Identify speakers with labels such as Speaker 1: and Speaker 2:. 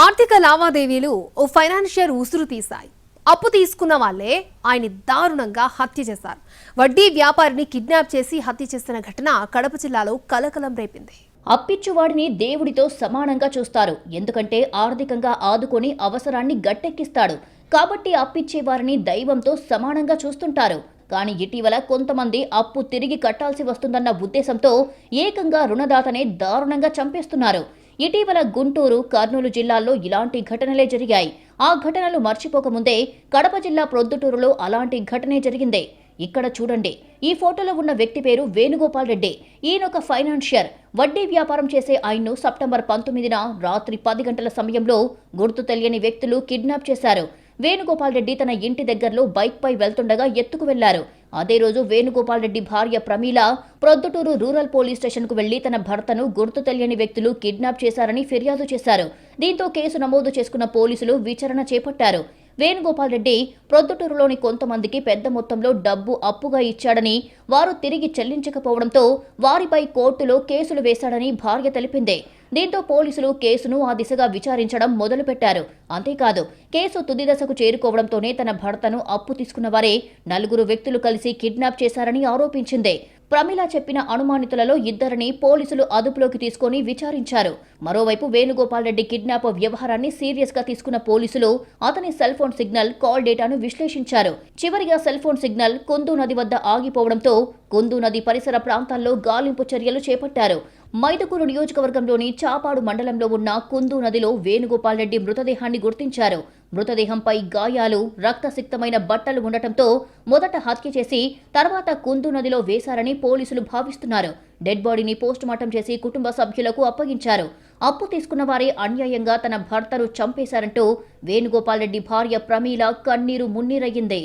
Speaker 1: ఆర్థిక లావాదేవీలు ఓ ఫైనాన్షియర్ ఉసురు తీశాయి. అప్పు తీసుకున్న వాళ్ళే ఆయన్ని దారుణంగా హత్య చేశారు. వడ్డీ వ్యాపారిని కిడ్నాప్ చేసి హత్య చేసిన ఘటన కడప జిల్లాలో కలకలం రేపింది.
Speaker 2: అప్పిచ్చువాడిని దేవుడితో సమానంగా చూస్తారు. ఎందుకంటే ఆర్థికంగా ఆదుకొని అవసరాన్ని గట్టెక్కిస్తాడు. కాబట్టి అప్పిచ్చే వారిని దైవంతో సమానంగా చూస్తుంటారు. కానీ ఇటీవల కొంతమంది అప్పు తిరిగి కట్టాల్సి వస్తుందన్న ఉద్దేశంతో ఏకంగా రుణదాతనే దారుణంగా చంపేస్తున్నారు. ఇటీవల గుంటూరు కర్నూలు జిల్లాల్లో ఇలాంటి ఘటనలే జరిగాయి. ఆ ఘటనలు మర్చిపోకముందే కడప జిల్లా ప్రొద్దుటూరులో అలాంటి ఘటనే జరిగిందే. ఇక్కడ చూడండి ఈ ఫోటోలో ఉన్న వ్యక్తి పేరు వేణుగోపాల్ రెడ్డి. ఈయన ఒక ఫైనాన్షియర్. వడ్డీ వ్యాపారం చేసే ఆయన్ను సెప్టెంబర్ పంతొమ్మిదిన రాత్రి పది గంటల సమయంలో గుర్తు తెలియని వ్యక్తులు కిడ్నాప్ చేశారు. వేణుగోపాల్ రెడ్డి తన ఇంటి దగ్గరలో బైక్ పై వెళ్తుండగా ఎత్తుకు వెళ్ళారు. అదే రోజు వేణుగోపాల్ రెడ్డి భార్య ప్రమీల ప్రొద్దుటూరు రూరల్ పోలీస్ స్టేషన్కు వెళ్ళి తన భర్తను గుర్తు తెలియని వ్యక్తులు కిడ్నాప్ చేశారని ఫిర్యాదు చేశారు. దీంతో కేసు నమోదు చేసుకున్న పోలీసులు విచారణ చేపట్టారు. వేణుగోపాల్ రెడ్డి ప్రొద్దుటూరులోని కొంతమందికి పెద్ద మొత్తంలో డబ్బు అప్పుగా ఇచ్చాడని వారు తిరిగి చెల్లించకపోవడంతో వారిపై కోర్టులో కేసులు వేశాడని భార్య తెలిపింది. దీంతో పోలీసులు కేసును ఆ దిశగా విచారించడం మొదలుపెట్టారు. అంతేకాదు కేసు తుది దశకు చేరుకోవడంతోనే తన భర్తను అప్పు తీసుకున్న వారే నలుగురు వ్యక్తులు కలిసి కిడ్నాప్ చేశారని ఆరోపించింది. ప్రమిళ చెప్పిన అనుమానితులలో ఇద్దరిని పోలీసులు అదుపులోకి తీసుకొని విచారించారు. మరోవైపు వేణుగోపాల్ రెడ్డి కిడ్నాప్ వ్యవహారాన్ని సీరియస్గా తీసుకున్న పోలీసులు అతని సెల్ ఫోన్ సిగ్నల్ కాల్ డేటాను విశ్లేషించారు. చివరిగా సెల్ ఫోన్ సిగ్నల్ కుందు నది వద్ద ఆగిపోవడంతో కుందు నది పరిసర ప్రాంతాల్లో గాలింపు చర్యలు చేపట్టారు. మైదుకూరు నియోజకవర్గంలోని చాపాడు మండలంలో ఉన్న కుందు నదిలో వేణుగోపాల్ రెడ్డి మృతదేహాన్ని గుర్తించారు. మృతదేహంపై గాయాలు రక్తసిక్తమైన బట్టలు ఉండటంతో మొదట హత్య చేసి తర్వాత కుందు నదిలో వేశారని పోలీసులు భావిస్తున్నారు. డెడ్ బాడీని పోస్టుమార్టం చేసి కుటుంబ సభ్యులకు అప్పగించారు. అప్పు తీసుకున్న వారే అన్యాయంగా తన భర్తను చంపేశారంటూ వేణుగోపాల్ రెడ్డి భార్య ప్రమీల కన్నీరు మున్నీరయ్యింది.